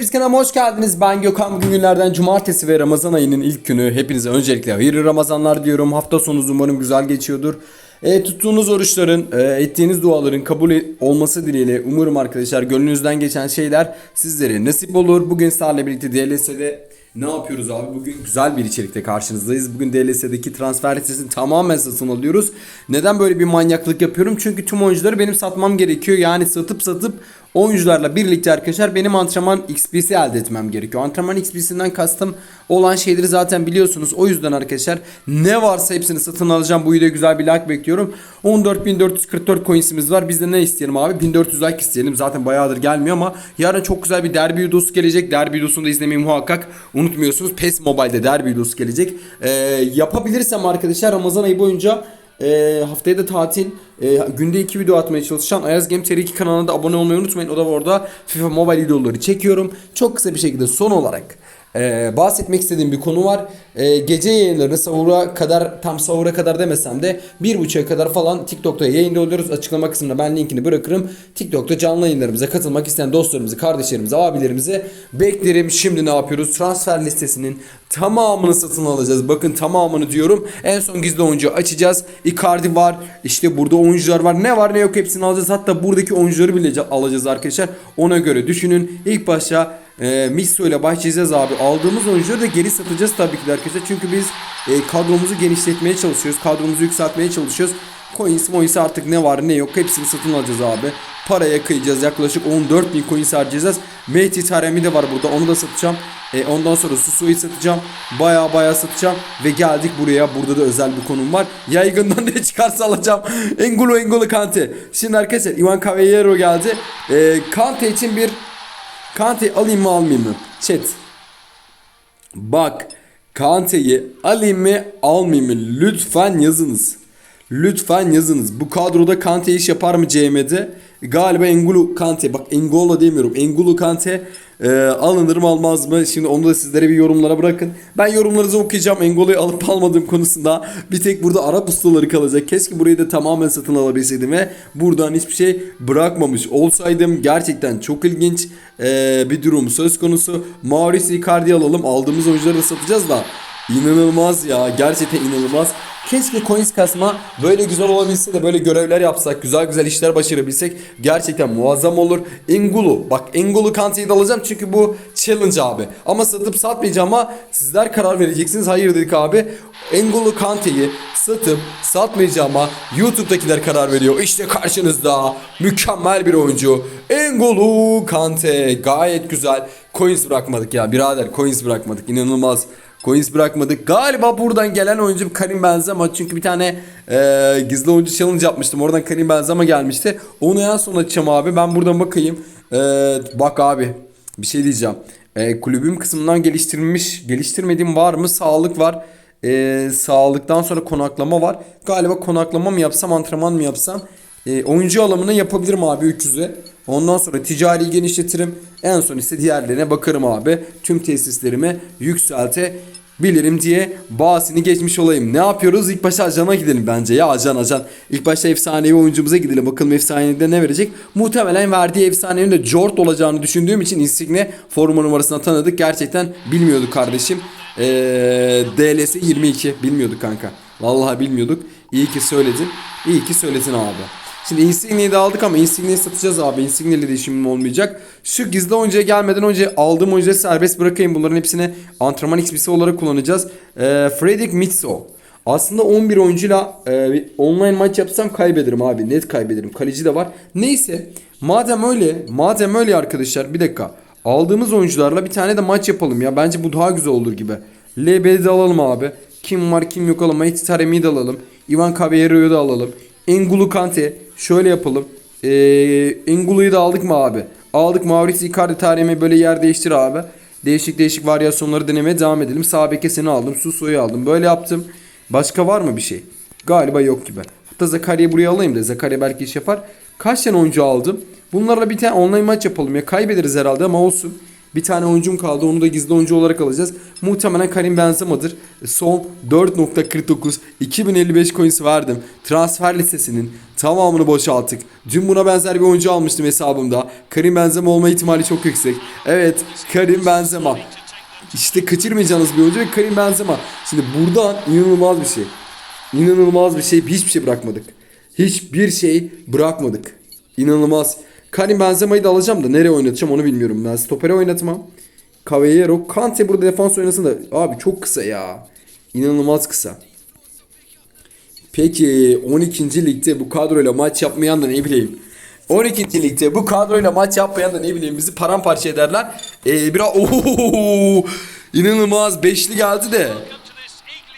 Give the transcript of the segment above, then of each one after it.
Biz kanalıma hoş geldiniz. Ben Gökhan bugün günlerden cumartesi ve Ramazan ayının ilk günü. Hepinize öncelikle hayırlı Ramazanlar diyorum. Hafta sonunuz umarım güzel geçiyordur. E, tuttuğunuz oruçların, e, ettiğiniz duaların kabul olması dileğiyle umarım arkadaşlar gönlünüzden geçen şeyler sizlere nasip olur. Bugün sizlerle birlikte DLS'de ne yapıyoruz abi? Bugün güzel bir içerikte karşınızdayız. Bugün DLS'deki transfer listesini tamamen satın alıyoruz. Neden böyle bir manyaklık yapıyorum? Çünkü tüm oyuncuları benim satmam gerekiyor. Yani satıp satıp oyuncularla birlikte arkadaşlar benim antrenman XP'si elde etmem gerekiyor. Antrenman XP'sinden kastım olan şeyleri zaten biliyorsunuz. O yüzden arkadaşlar ne varsa hepsini satın alacağım. Bu videoya güzel bir like bekliyorum. 14.444 coinsimiz var. Biz de ne isteyelim abi? 1400 like isteyelim. Zaten bayağıdır gelmiyor ama yarın çok güzel bir derbi videosu gelecek. Derbi videosunu da izlemeyi muhakkak unutmuyorsunuz. PES Mobile'de derbi videosu gelecek. Ee, yapabilirsem arkadaşlar Ramazan ayı boyunca e, haftaya da tatil. E, günde iki video atmaya çalışacağım. Ayaz Game TR 2 kanalına da abone olmayı unutmayın. O da orada FIFA Mobile videoları çekiyorum. Çok kısa bir şekilde son olarak e, bahsetmek istediğim bir konu var. E, gece yayınlarını sahura kadar tam sahura kadar demesem de bir buçuğa kadar falan TikTok'ta yayında oluyoruz. Açıklama kısmına ben linkini bırakırım. TikTok'ta canlı yayınlarımıza katılmak isteyen dostlarımızı, kardeşlerimizi, abilerimizi beklerim. Şimdi ne yapıyoruz? Transfer listesinin tamamını satın alacağız. Bakın tamamını diyorum. En son gizli oyuncu açacağız. Icardi var. İşte burada oyuncular var. Ne var ne yok hepsini alacağız. Hatta buradaki oyuncuları bile alacağız arkadaşlar. Ona göre düşünün. İlk başta e, Misso ile başlayacağız abi. Aldığımız oyuncuları da geri satacağız tabii ki de arkadaşlar. Çünkü biz e, kadromuzu genişletmeye çalışıyoruz. Kadromuzu yükseltmeye çalışıyoruz. Coins moins artık ne var ne yok hepsini satın alacağız abi. Paraya kıyacağız yaklaşık 14 bin coins harcayacağız. Mehdi Taremi de var burada onu da satacağım. E, ondan sonra Susu'yu satacağım. Baya baya satacağım. Ve geldik buraya. Burada da özel bir konum var. Yaygından ne çıkarsa alacağım. Engolo Engolo Kante. Şimdi arkadaşlar Ivan Cavallero geldi. E, Kante için bir Kante alayım mı almayayım mı? Chat. Bak Kante'yi alayım mı almayayım mı? Lütfen yazınız. Lütfen yazınız. Bu kadroda Kante iş yapar mı CM'de? Galiba Engulu Kante. Bak Engolo demiyorum. Engulu Kante e, alınır mı almaz mı? Şimdi onu da sizlere bir yorumlara bırakın. Ben yorumlarınızı okuyacağım. Engolo'yu alıp almadığım konusunda. Bir tek burada Arap ustaları kalacak. Keşke burayı da tamamen satın alabilseydim ve buradan hiçbir şey bırakmamış olsaydım. Gerçekten çok ilginç e, bir durum söz konusu. Mauricio Icardi alalım. Aldığımız oyuncuları da satacağız da. İnanılmaz ya. Gerçekten inanılmaz. Keşke coins kasma böyle güzel olabilse de böyle görevler yapsak, güzel güzel işler başarabilsek gerçekten muazzam olur. Engulu, bak Engulu Kante'yi de alacağım çünkü bu challenge abi. Ama satıp satmayacağım ama sizler karar vereceksiniz. Hayır dedik abi. Engulu Kante'yi satıp satmayacağıma YouTube'dakiler karar veriyor. İşte karşınızda mükemmel bir oyuncu. Engulu Kante gayet güzel. Coins bırakmadık ya birader coins bırakmadık inanılmaz. Coins bırakmadık. Galiba buradan gelen oyuncu Karim Benzema. Çünkü bir tane e, gizli oyuncu challenge yapmıştım. Oradan Karim Benzema gelmişti. Onu en son açacağım abi. Ben buradan bakayım. E, bak abi. Bir şey diyeceğim. E, kulübüm kısmından geliştirilmiş. Geliştirmediğim var mı? Sağlık var. E, sağlıktan sonra konaklama var. Galiba konaklama mı yapsam antrenman mı yapsam. E, oyuncu alımını yapabilirim abi 300'e. Ondan sonra ticari genişletirim. En son ise diğerlerine bakarım abi. Tüm tesislerimi yükseltebilirim diye bahsini geçmiş olayım. Ne yapıyoruz? İlk başta Ajan'a gidelim bence ya Ajan Ajan. İlk başta efsanevi oyuncumuza gidelim. Bakalım efsanede ne verecek? Muhtemelen verdiği efsanenin de Jort olacağını düşündüğüm için Insigne forma numarasına tanıdık. Gerçekten bilmiyorduk kardeşim. Ee, DLS 22 bilmiyorduk kanka. Vallahi bilmiyorduk. İyi ki söyledin. İyi ki söyledin abi. Şimdi Insignia'yı da aldık ama Insignia'yı satacağız abi. Insignia ile de işimim olmayacak. Şu gizli oyuncuya gelmeden önce aldığım oyuncuları serbest bırakayım. Bunların hepsini antrenman XP'si olarak kullanacağız. Ee, Fredrik Mitso. Aslında 11 oyuncuyla e, online maç yapsam kaybederim abi. Net kaybederim. Kaleci de var. Neyse. Madem öyle. Madem öyle arkadaşlar. Bir dakika. Aldığımız oyuncularla bir tane de maç yapalım ya. Bence bu daha güzel olur gibi. LB'de alalım abi. Kim var kim yok alalım. Mahit Taremi'yi de alalım. Ivan Caballero'yu da alalım. Engulu Kante. Şöyle yapalım. Ee, Engulu'yu da aldık mı abi? Aldık Mauricio Icardi tarihime böyle yer değiştir abi. Değişik değişik varyasyonları denemeye devam edelim. Sağ beke seni aldım. Suso'yu aldım. Böyle yaptım. Başka var mı bir şey? Galiba yok gibi. Hatta Zakaria'yı buraya alayım da Zakaria belki iş yapar. Kaç tane oyuncu aldım? Bunlarla bir tane online maç yapalım ya. Kaybederiz herhalde ama olsun. Bir tane oyuncum kaldı. Onu da gizli oyuncu olarak alacağız. Muhtemelen Karim Benzema'dır. Son 4.49 2055 coins verdim. Transfer listesinin tamamını boşalttık. Dün buna benzer bir oyuncu almıştım hesabımda. Karim Benzema olma ihtimali çok yüksek. Evet, Karim Benzema. İşte kaçırmayacağınız bir oyuncu ve Karim Benzema. Şimdi buradan inanılmaz bir şey. İnanılmaz bir şey. Hiçbir şey bırakmadık. Hiçbir şey bırakmadık. İnanılmaz. Karim Benzema'yı da alacağım da nereye oynatacağım onu bilmiyorum. Ben stopere oynatmam. Caballero. Kante burada defans oynasın da. Abi çok kısa ya. İnanılmaz kısa. Peki 12. ligde bu kadroyla maç yapmayan da ne bileyim. 12. ligde bu kadroyla maç yapmayan da ne bileyim bizi paramparça ederler. Ee, biraz ooo inanılmaz beşli geldi de.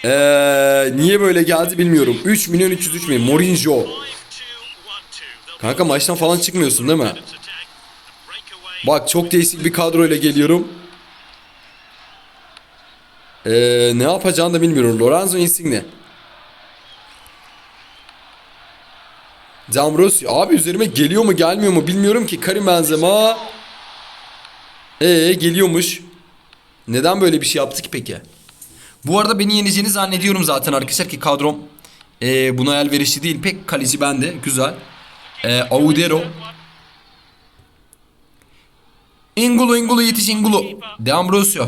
Ee, niye böyle geldi bilmiyorum. 3 milyon 303 milyon. Mourinho. Kanka maçtan falan çıkmıyorsun değil mi? Bak çok değişik bir kadroyla geliyorum. Ee, ne yapacağını da bilmiyorum. Lorenzo Insigne. Damrosio. Abi üzerime geliyor mu gelmiyor mu bilmiyorum ki. Karim Benzema. Ee geliyormuş. Neden böyle bir şey yaptı ki peki? Bu arada beni yeneceğini zannediyorum zaten arkadaşlar ki kadrom ee, buna elverişli değil. Pek kaleci bende. Güzel. Ee, Audero. Ingulu Ingulu yetiş Ingulu. De Ambrosio.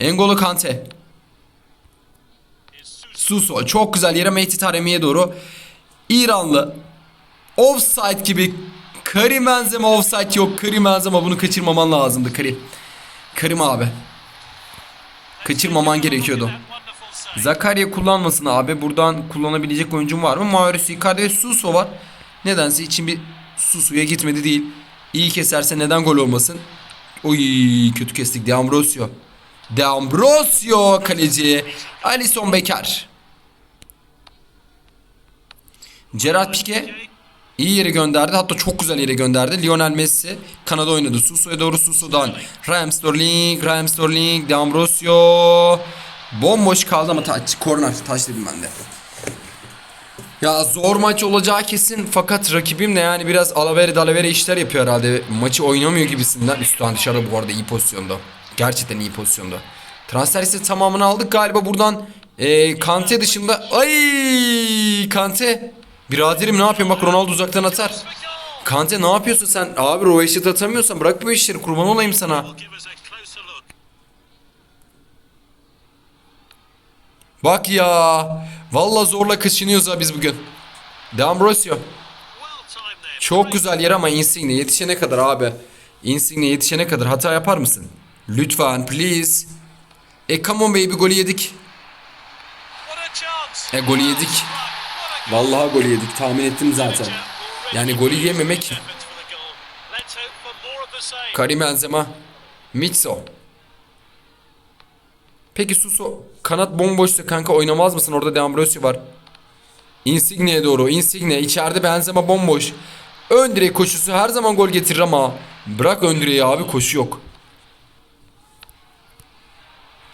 Engolo Kante. Suso. Çok güzel yere Mehdi Taremi'ye doğru. İranlı. Offside gibi. Karim Benzema offside yok. Karim Benzema bunu kaçırmaman lazımdı Karim. Karim abi. Kaçırmaman gerekiyordu. Zakaria kullanmasın abi. Buradan kullanabilecek oyuncum var mı? Mauricio Icardi Suso var. Nedense için bir Susu'ya gitmedi değil. İyi keserse neden gol olmasın? Oy kötü kestik. De Ambrosio. De Ambrosio kaleci. Alisson Becker. Gerard Pique iyi yere gönderdi. Hatta çok güzel yere gönderdi. Lionel Messi Kanada oynadı. Suso'ya doğru Suso'dan. Raheem Sterling, Raheem Sterling, De Ambrosio. Bomboş kaldı ama taç. Korner. Taç dedim ben de. Ya zor maç olacağı kesin fakat rakibim de yani biraz alavere dalavere işler yapıyor herhalde. Maçı oynamıyor gibisinden. Üstten dışarıda bu arada iyi pozisyonda. Gerçekten iyi pozisyonda. Transfer listesi tamamını aldık galiba buradan. E, Kante dışında. Ay Kante. Biraderim ne yapıyorsun bak Ronaldo uzaktan atar. Kante ne yapıyorsun sen? Abi Roveşit atamıyorsan bırak bu işleri kurban olayım sana. Bak ya. Valla zorla kaçınıyoruz ha biz bugün. De Ambrosio. Çok güzel yer ama Insigne yetişene kadar abi. Insigne yetişene kadar hata yapar mısın? Lütfen please. E come on baby golü yedik. E golü yedik. Vallahi golü yedik tahmin ettim zaten. Yani golü yememek. Karim Benzema. Mitso. Peki Suso kanat bomboşsa kanka oynamaz mısın? Orada De Ambrosio var. Insigne'ye doğru. Insigne içeride Benzema bomboş. Ön direk koşusu her zaman gol getirir ama bırak ön direği abi koşu yok.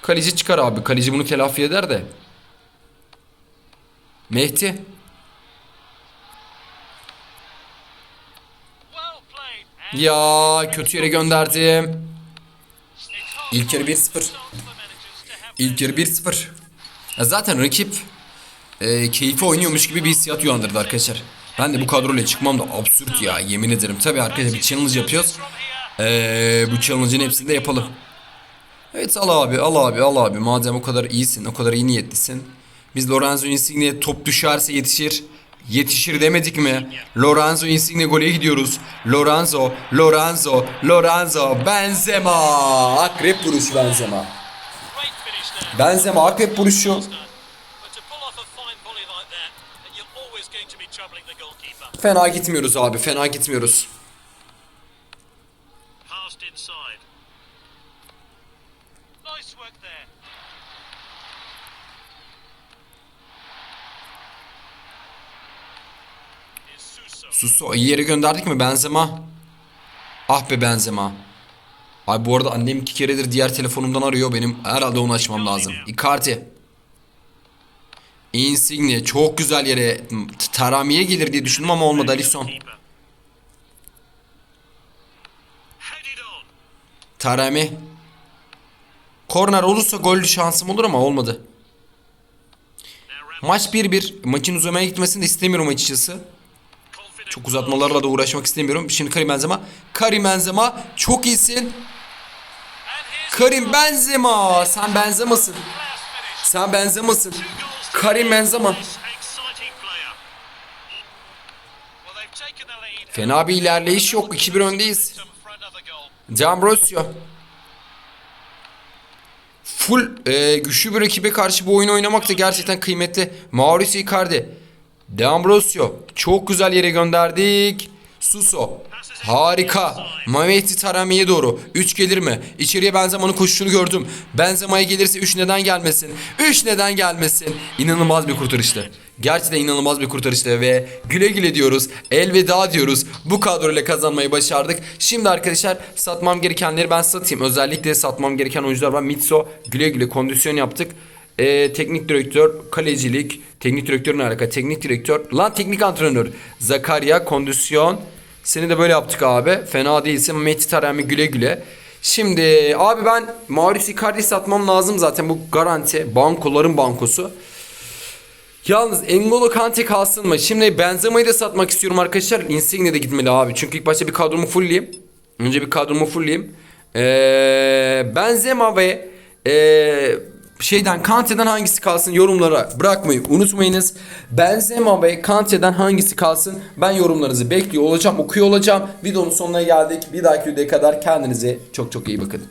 Kaleci çıkar abi. Kaleci bunu telafi eder de. Mehdi. Ya kötü yere gönderdim. İlk yarı 1-0. İlk yarı 1-0. Ya zaten rakip e, keyfi oynuyormuş gibi bir hissiyat uyandırdı arkadaşlar. Ben de bu kadroyla çıkmam da absürt ya yemin ederim. Tabi arkadaşlar bir challenge yapıyoruz. E, bu challenge'ın hepsini de yapalım. Evet al abi al abi al abi madem o kadar iyisin o kadar iyi niyetlisin. Biz Lorenzo Insigne'ye top düşerse yetişir. Yetişir demedik mi? Lorenzo Insigne gole gidiyoruz. Lorenzo, Lorenzo, Lorenzo, Benzema. Akrep vuruş Benzema. Benzema akrep vuruşu. Fena gitmiyoruz abi fena gitmiyoruz. Suso iyi yere gönderdik mi Benzema? Ah be Benzema. Ay bu arada annem iki keredir diğer telefonumdan arıyor benim. Herhalde onu açmam lazım. Icardi. Insigne çok güzel yere Tarami'ye gelir diye düşündüm ama olmadı Alisson. Taremi. Korner olursa gol şansım olur ama olmadı. Maç 1-1. Maçın uzamaya gitmesini de istemiyorum açıkçası. Çok uzatmalarla da uğraşmak istemiyorum. Şimdi Karim Benzema. Karim Benzema çok iyisin. Karim Benzema. Sen Benzema'sın. Sen Benzema'sın. Karim Benzema. Fena bir ilerleyiş yok. 2-1 öndeyiz. D'Ambrosio. Full e, güçlü bir rakibe karşı bu oyunu oynamak da gerçekten kıymetli. Mauricio Icardi. D'Ambrosio. Çok güzel yere gönderdik. Suso. Harika. Mehmeti Tarami'ye doğru. 3 gelir mi? İçeriye Benzema'nın koşuşunu gördüm. Benzema'ya gelirse 3 neden gelmesin? 3 neden gelmesin? İnanılmaz bir kurtarıştı. Gerçekten inanılmaz bir kurtarıştı ve güle güle diyoruz. Elveda diyoruz. Bu kadroyla kazanmayı başardık. Şimdi arkadaşlar satmam gerekenleri ben satayım. Özellikle satmam gereken oyuncular var. Mitso güle güle kondisyon yaptık. Ee, teknik direktör, kalecilik, teknik direktör ne alaka? Teknik direktör, lan teknik antrenör. Zakaria, kondisyon. Seni de böyle yaptık abi. Fena değilsin. Mehdi Taremi güle güle. Şimdi abi ben Mauricio Icardi satmam lazım zaten bu garanti. Bankoların bankosu. Yalnız N'Golo Kante kalsın mı? Şimdi Benzema'yı da satmak istiyorum arkadaşlar. Insigne de gitmeli abi. Çünkü ilk başta bir kadromu fullleyeyim. Önce bir kadromu fullleyeyim. Ee, Benzema ve ee, şeyden Kante'den hangisi kalsın yorumlara bırakmayı unutmayınız. Benzema ve Kante'den hangisi kalsın ben yorumlarınızı bekliyor olacağım okuyor olacağım. Videonun sonuna geldik. Bir dahaki videoya kadar kendinize çok çok iyi bakın.